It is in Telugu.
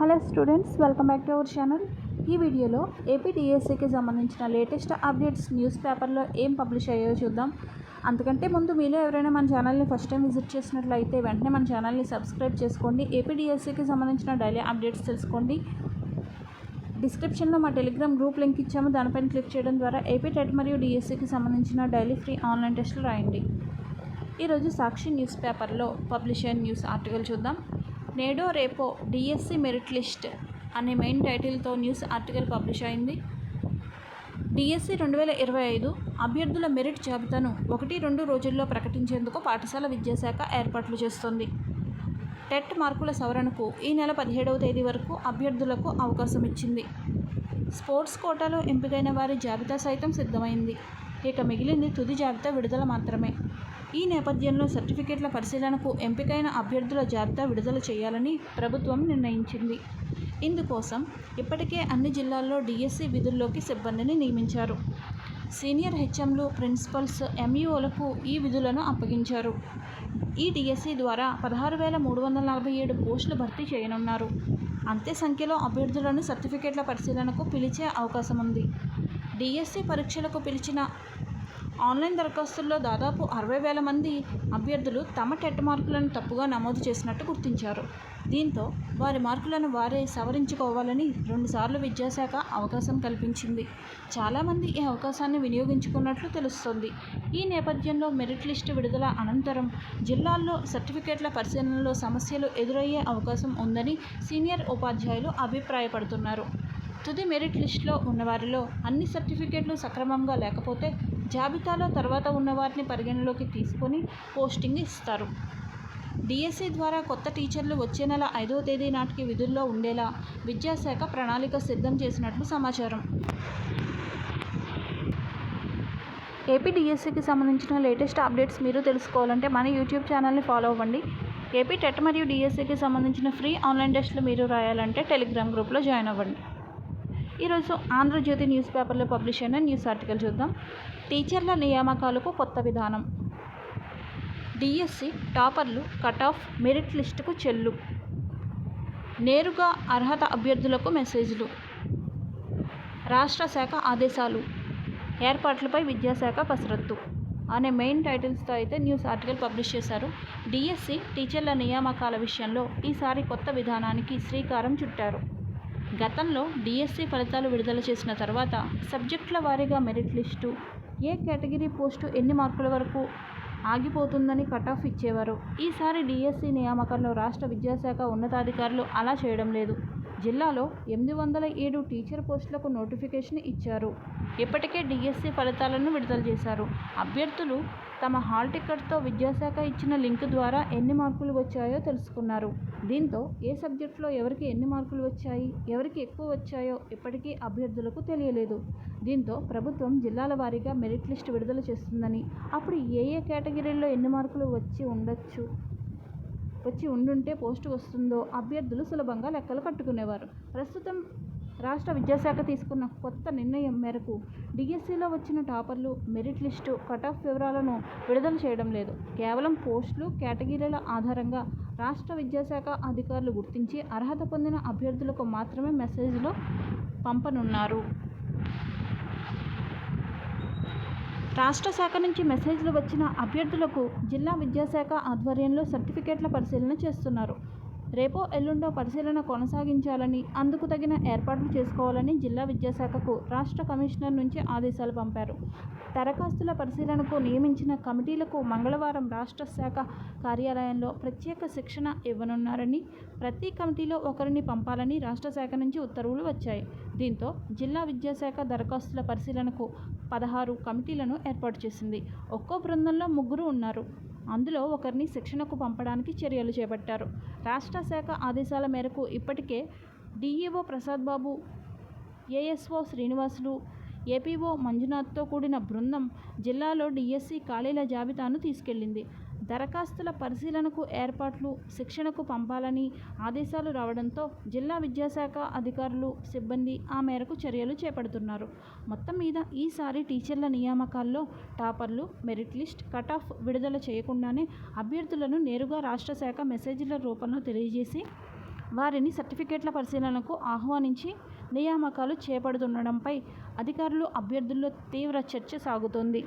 Hello students welcome back to our channel. ఈ వీడియోలో ఏపీ డిఎస్సికి సంబంధించిన లేటెస్ట్ అప్డేట్స్ న్యూస్ పేపర్లో ఏం పబ్లిష్ అయ్యాయో చూద్దాం. అంతకంటే ముందు మీలో ఎవరైనా మన ఛానల్ని ఫస్ట్ టైం విజిట్ చేసినట్లయితే వెంటనే మన ఛానల్ని సబ్స్క్రైబ్ చేసుకోండి. ఏపీ డిఎస్సికి సంబంధించిన డైలీ అప్డేట్స్ తెలుసుకోండి. డిస్క్రిప్షన్లో మా టెలిగ్రామ్ గ్రూప్ లింక్ ఇచ్చాము. దానిపైన క్లిక్ చేయడం ద్వారా ఏపీ టెట్ మరియు డిఎస్సికి సంబంధించిన డైలీ ఫ్రీ ఆన్లైన్ టెస్టులు రాయండి. ఈరోజు సాక్షి న్యూస్ పేపర్లో పబ్లిష్ అయిన న్యూస్ ఆర్టికల్ చూద్దాం. నేడో రేపో డిఎస్సి మెరిట్ లిస్ట్ అనే మెయిన్ టైటిల్తో న్యూస్ ఆర్టికల్ పబ్లిష్ అయింది. డిఎస్సి రెండు వేల ఇరవై ఐదు అభ్యర్థుల మెరిట్ జాబితాను ఒకటి రెండు రోజుల్లో ప్రకటించేందుకు పాఠశాల విద్యాశాఖ ఏర్పాట్లు చేస్తుంది. టెట్ మార్కుల సవరణకు ఈ నెల పదిహేడవ తేదీ వరకు అభ్యర్థులకు అవకాశం ఇచ్చింది. స్పోర్ట్స్ కోటాలో ఎంపికైన వారి జాబితా సైతం సిద్ధమైంది. ఇక మిగిలింది తుది జాబితా విడుదల మాత్రమే. ఈ నేపథ్యంలో సర్టిఫికేట్ల పరిశీలనకు ఎంపికైన అభ్యర్థుల జాబితా విడుదల చేయాలని ప్రభుత్వం నిర్ణయించింది. ఇందుకోసం ఇప్పటికే అన్ని జిల్లాల్లో డిఎస్సి విధుల్లోకి సిబ్బందిని నియమించారు. సీనియర్ హెచ్ఎంలు ప్రిన్సిపల్స్ ఎంఈఓలకు ఈ విధులను అప్పగించారు. ఈ డిఎస్సి ద్వారా పదహారు వేల మూడు వందల నలభై ఏడు పోస్టులు భర్తీ చేయనున్నారు. అంతే సంఖ్యలో అభ్యర్థులను సర్టిఫికేట్ల పరిశీలనకు పిలిచే అవకాశం ఉంది డిఎస్సి పరీక్షలకు పిలిచిన ఆన్లైన్ దరఖాస్తుల్లో దాదాపు అరవై వేల మంది అభ్యర్థులు తమ టెట్ మార్కులను తప్పుగా నమోదు చేసినట్టు గుర్తించారు. దీంతో వారి మార్కులను వారే సవరించుకోవాలని రెండుసార్లు విద్యాశాఖ అవకాశం కల్పించింది. చాలామంది ఈ అవకాశాన్ని వినియోగించుకున్నట్లు తెలుస్తోంది. ఈ నేపథ్యంలో మెరిట్ లిస్టు విడుదల అనంతరం జిల్లాల్లో సర్టిఫికేట్ల పరిశీలనలో సమస్యలు ఎదురయ్యే అవకాశం ఉందని సీనియర్ ఉపాధ్యాయులు అభిప్రాయపడుతున్నారు. తుది మెరిట్ లిస్టులో ఉన్నవారిలో అన్ని సర్టిఫికేట్లు సక్రమంగా లేకపోతే జాబితాలో తర్వాత ఉన్నవారిని పరిగణలోకి తీసుకొని పోస్టింగ్ ఇస్తారు. డిఎస్సి ద్వారా కొత్త టీచర్లు వచ్చే నెల ఐదో తేదీ నాటికి విధుల్లో ఉండేలా విద్యాశాఖ ప్రణాళిక సిద్ధం చేసినట్లు సమాచారం. ఏపీ డిఎస్సికి సంబంధించిన లేటెస్ట్ అప్డేట్స్ మీరు తెలుసుకోవాలంటే మన యూట్యూబ్ ఛానల్ని ఫాలో అవ్వండి. ఏపీ టెట్ మరియు డిఎస్సికి సంబంధించిన ఫ్రీ ఆన్లైన్ టెస్టులు మీరు రాయాలంటే టెలిగ్రామ్ గ్రూప్లో జాయిన్ అవ్వండి. ఈరోజు ఆంధ్రజ్యోతి న్యూస్ పేపర్లో పబ్లిష్ అయిన న్యూస్ ఆర్టికల్ చూద్దాం. టీచర్ల నియామకాలకు కొత్త విధానం. డిఎస్సి టాపర్లు కట్ ఆఫ్ మెరిట్ లిస్టుకు చెల్లు. నేరుగా అర్హత అభ్యర్థులకు మెసేజ్లు. రాష్ట్ర శాఖ ఆదేశాలు. ఏర్పాట్లపై విద్యాశాఖ కసరత్తు. అనే మెయిన్ టైటిల్స్తో అయితే న్యూస్ ఆర్టికల్ పబ్లిష్ చేశారు. డిఎస్సి టీచర్ల నియామకాల విషయంలో ఈసారి కొత్త విధానానికి శ్రీకారం చుట్టారు. గతంలో డిఎస్సి ఫలితాలు విడుదల చేసిన తర్వాత సబ్జెక్టుల వారీగా మెరిట్ లిస్టు ఏ కేటగిరీ పోస్టు ఎన్ని మార్కుల వరకు ఆగిపోతుందని కటాఫ్ ఇచ్చేవారు. ఈసారి డిఎస్సి నియామకంలో రాష్ట్ర విద్యాశాఖ ఉన్నతాధికారులు అలా చేయడం లేదు. జిల్లాలో ఎనిమిది వందల ఏడు టీచర్ పోస్టులకు నోటిఫికేషన్ ఇచ్చారు. ఇప్పటికే డిఎస్సి ఫలితాలను విడుదల చేశారు. అభ్యర్థులు తమ హాల్ టికెట్తో విద్యాశాఖ ఇచ్చిన లింక్ ద్వారా ఎన్ని మార్కులు వచ్చాయో తెలుసుకున్నారు. దీంతో ఏ సబ్జెక్టులో ఎవరికి ఎన్ని మార్కులు వచ్చాయి ఎవరికి ఎక్కువ వచ్చాయో ఇప్పటికీ అభ్యర్థులకు తెలియలేదు. దీంతో ప్రభుత్వం జిల్లాల వారీగా మెరిట్ లిస్ట్ విడుదల చేస్తుందని అప్పుడు ఏ ఏ కేటగిరీల్లో ఎన్ని మార్కులు వచ్చి ఉండొచ్చు? వచ్చి ఉండుంటే పోస్టు వస్తుందో అభ్యర్థులు సులభంగా లెక్కలు కట్టుకునేవారు. ప్రస్తుతం రాష్ట్ర విద్యాశాఖ తీసుకున్న కొత్త నిర్ణయం మేరకు డిఎస్సిలో వచ్చిన టాపర్లు మెరిట్ లిస్టు కటాఫ్ వివరాలను విడుదల చేయడం లేదు. కేవలం పోస్టులు కేటగిరీల ఆధారంగా రాష్ట్ర విద్యాశాఖ అధికారులు గుర్తించి అర్హత పొందిన అభ్యర్థులకు మాత్రమే మెసేజ్లో పంపనున్నారు. రాష్ట్ర శాఖ నుంచి మెసేజ్లు వచ్చిన అభ్యర్థులకు జిల్లా విద్యాశాఖ ఆధ్వర్యంలో సర్టిఫికేట్ల పరిశీలన చేస్తున్నారు. రేపో ఎల్లుండో పరిశీలన కొనసాగించాలని అందుకు తగిన ఏర్పాట్లు చేసుకోవాలని జిల్లా విద్యాశాఖకు రాష్ట్ర కమిషనర్ నుంచి ఆదేశాలు పంపారు. దరఖాస్తుల పరిశీలనకు నియమించిన కమిటీలకు మంగళవారం రాష్ట్ర శాఖ కార్యాలయంలో ప్రత్యేక శిక్షణ ఇవ్వనున్నారని ప్రతి కమిటీలో ఒకరిని పంపాలని రాష్ట్ర శాఖ నుంచి ఉత్తర్వులు వచ్చాయి. దీంతో జిల్లా విద్యాశాఖ దరఖాస్తుల పరిశీలనకు పదహారు కమిటీలను ఏర్పాటు చేసింది. ఒక్కో బృందంలో ముగ్గురు ఉన్నారు. అందులో ఒకరిని శిక్షణకు పంపడానికి చర్యలు చేపట్టారు. రాష్ట్ర శాఖ ఆదేశాల మేరకు ఇప్పటికే DEO Prasad Babu ASO Srinivasulu APO మంజునాథ్తో కూడిన బృందం జిల్లాలో డిఎస్సి ఖాళీల జాబితాను తీసుకెళ్ళింది దరఖాస్తుల పరిశీలనకు ఏర్పాట్లు శిక్షణకు పంపాలని ఆదేశాలు రావడంతో జిల్లా విద్యాశాఖ అధికారులు సిబ్బంది ఆ మేరకు చర్యలు చేపడుతున్నారు. మొత్తం మీద ఈసారి టీచర్ల నియామకాల్లో టాపర్లు మెరిట్ లిస్ట్ కటాఫ్ విడుదల చేయకుండానే అభ్యర్థులను నేరుగా రాష్ట్ర శాఖ మెసేజ్ల రూపంలో తెలియజేసి వారిని సర్టిఫికేట్ల పరిశీలనకు ఆహ్వానించి నియామకాలు చేపడుతుండడంపై అధికారులు అభ్యర్థుల్లో తీవ్ర చర్చ సాగుతోంది.